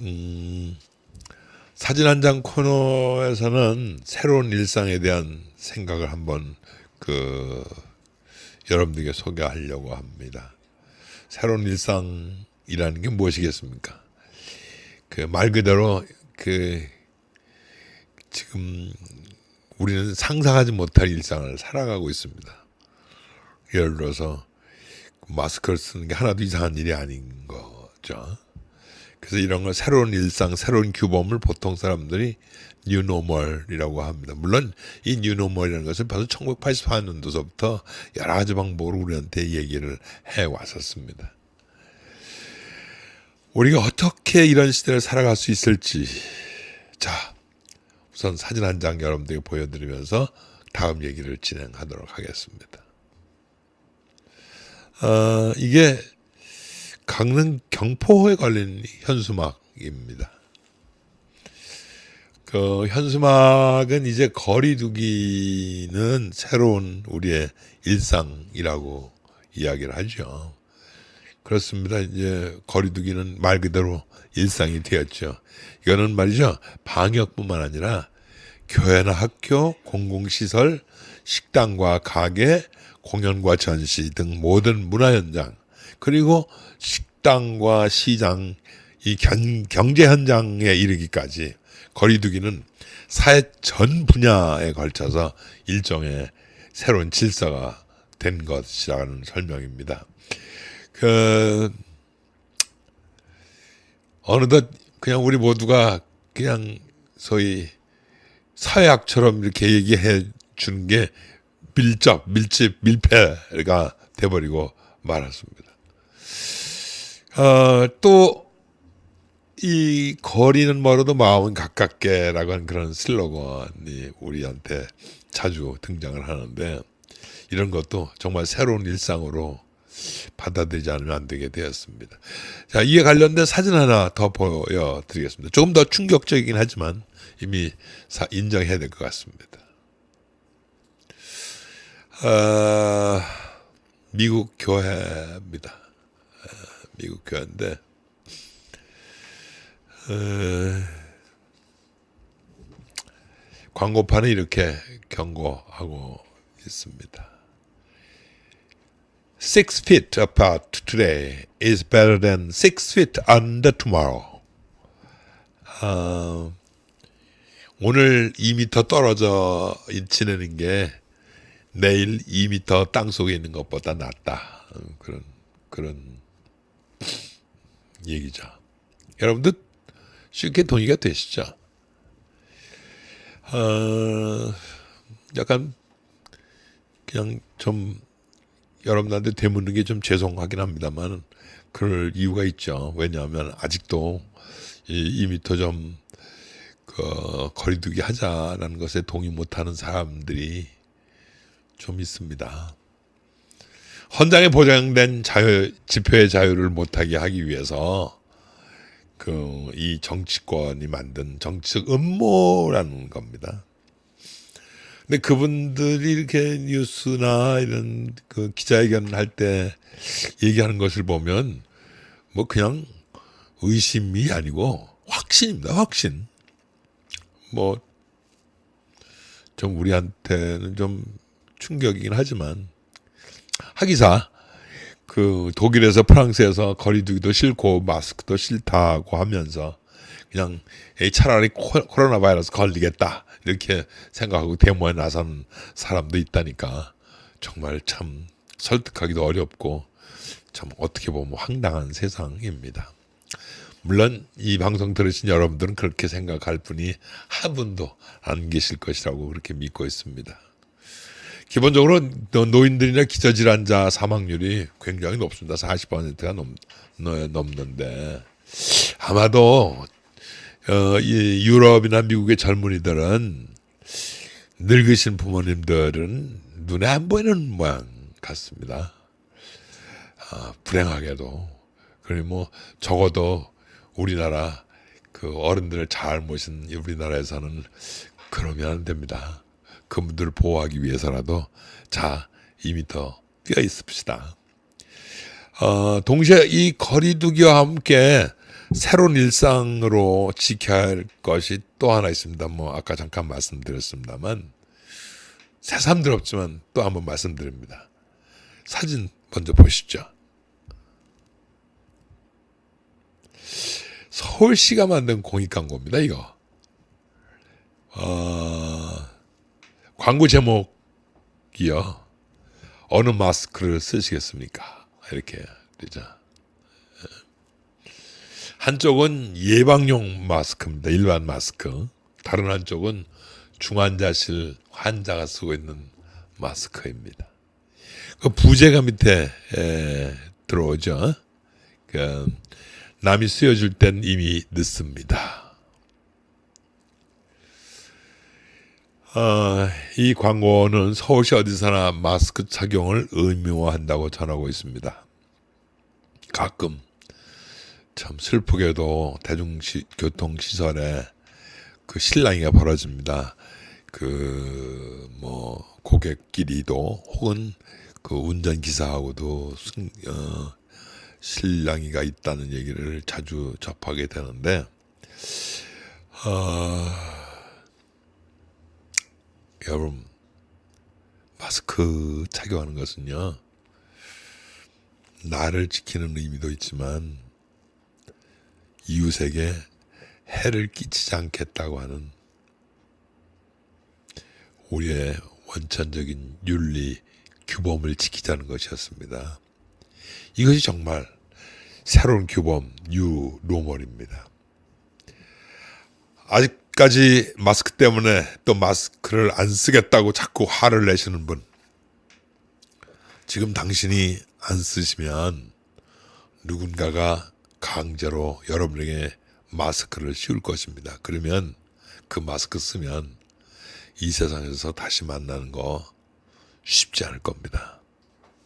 음, 사진 한 장 코너에서는 새로운 일상에 대한 생각을 한번 그 여러분들에게 소개하려고 합니다. 새로운 일상이라는 게 무엇이겠습니까? 그 말 그대로 그 지금 우리는 상상하지 못할 일상을 살아가고 있습니다. 예를 들어서 마스크를 쓰는 게 하나도 이상한 일이 아닌 거죠. 그래서 이런 걸 새로운 일상, 새로운 규범을 보통 사람들이 뉴노멀이라고 합니다. 물론 이 뉴노멀이라는 것은 벌써 1984년도서부터 여러 가지 방법으로 우리한테 얘기를 해 왔었습니다. 우리가 어떻게 이런 시대를 살아갈 수 있을지 자 우선 사진 한 장 여러분들에게 보여드리면서 다음 얘기를 진행하도록 하겠습니다. 어, 이게 강릉 경포호에 걸린 현수막입니다. 그 현수막은 이제 거리두기는 새로운 우리의 일상이라고 이야기를 하죠. 그렇습니다. 이제 거리두기는 말 그대로 일상이 되었죠. 이거는 말이죠. 방역뿐만 아니라 교회나 학교, 공공시설, 식당과 가게, 공연과 전시 등 모든 문화 현장 그리고 식 당과 시장 이 견, 경제 현장에 이르기까지 거리두기는 사회 전 분야에 걸쳐서 일종의 새로운 질서가 된 것이라는 설명입니다. 그 어느덧 그냥 우리 모두가 그냥 소위 사회학처럼 이렇게 얘기해 주는 게 밀접, 밀집, 밀폐가 돼버리고 말았습니다. 어, 또, 이 거리는 멀어도 마음은 가깝게라고 하는 그런 슬로건이 우리한테 자주 등장을 하는데 이런 것도 정말 새로운 일상으로 받아들이지 않으면 안 되게 되었습니다. 자, 이에 관련된 사진 하나 더 보여드리겠습니다. 조금 더 충격적이긴 하지만 이미 사- 인정해야 될 것 같습니다. 어, 미국 교회입니다. 어, 미국 교회인데 어, 광고판에 이렇게 경고하고 있습니다. Six feet apart today is better than six feet under tomorrow. 어, 오늘 2미터 떨어져 지내는 게 내일 2미터 땅 속에 있는 것보다 낫다. 어, 그런 그런 얘기죠. 여러분들 쉽게 동의가 되시죠? 어, 약간 그냥 좀 여러분들한테 되묻는 게 좀 죄송하긴 합니다만 그럴 이유가 있죠. 왜냐하면 아직도 이 2미터 좀 그, 거리두기 하자라는 것에 동의 못하는 사람들이 좀 있습니다. 헌장에 보장된 자유, 집회의 자유를 못하게 하기 위해서 그 이 정치권이 만든 정치적 음모라는 겁니다. 근데 그분들이 이렇게 뉴스나 이런 그 기자회견 할 때 얘기하는 것을 보면 뭐 그냥 의심이 아니고 확신입니다. 확신. 뭐 좀 우리한테는 좀 충격이긴 하지만 하기사 그 독일에서 프랑스에서 거리두기도 싫고 마스크도 싫다고 하면서 그냥 차라리 코- 코로나 바이러스 걸리겠다 이렇게 생각하고 데모에 나선 사람도 있다니까 정말 참 설득하기도 어렵고 참 어떻게 보면 황당한 세상입니다. 물론 이 방송 들으신 여러분들은 그렇게 생각할 분이 한 분도 안 계실 것이라고 그렇게 믿고 있습니다. 기본적으로 노- 노인들이나 기저질환자 사망률이 굉장히 높습니다. 40%가 넘, 넘- 넘는데 아마도 어, 이 유럽이나 미국의 젊은이들은 늙으신 부모님들은 눈에 안 보이는 모양 같습니다. 아, 불행하게도 그리고 뭐 적어도 우리나라 그 어른들을 잘 모신 이 우리나라에서는 그러면 안 됩니다. 그분들을 보호하기 위해서라도 자 2미터 뛰어 있읍시다. 어, 동시에 이 거리두기와 함께 새로운 일상으로 지켜야 할 것이 또 하나 있습니다. 뭐 아까 잠깐 말씀드렸습니다만 새삼스럽지만 또 한번 말씀드립니다. 사진 먼저 보시죠. 서울시가 만든 공익 광고입니다. 이거. 어, 광고 제목이요. 어느 마스크를 쓰시겠습니까? 이렇게 되죠. 한쪽은 예방용 마스크입니다. 일반 마스크. 다른 한쪽은 중환자실 환자가 쓰고 있는 마스크입니다. 그 부제가 밑에 에, 들어오죠. 그 남이 쓰여줄 땐 이미 늦습니다. 어, 이 광고는 서울시 어디서나 마스크 착용을 의무화한다고 전하고 있습니다. 가끔 참 슬프게도 대중교통시설에 그 실랑이가 벌어집니다. 그 뭐 고객끼리도 혹은 그 운전기사하고도 승, 어, 실랑이가 있다는 얘기를 자주 접하게 되는데 어, 여러분 마스크 착용하는 것은요 나를 지키는 의미도 있지만 이웃에게 해를 끼치지 않겠다고 하는 우리의 원천적인 윤리 규범을 지키자는 것이었습니다. 이것이 정말 새로운 규범 뉴 노멀입니다. 아직 까지 마스크 때문에 또 마스크를 안 쓰겠다고 자꾸 화를 내시는 분 지금 당신이 안 쓰시면 누군가가 강제로 여러분에게 마스크를 씌울 것입니다. 그러면 그 마스크 쓰면 이 세상에서 다시 만나는 거 쉽지 않을 겁니다.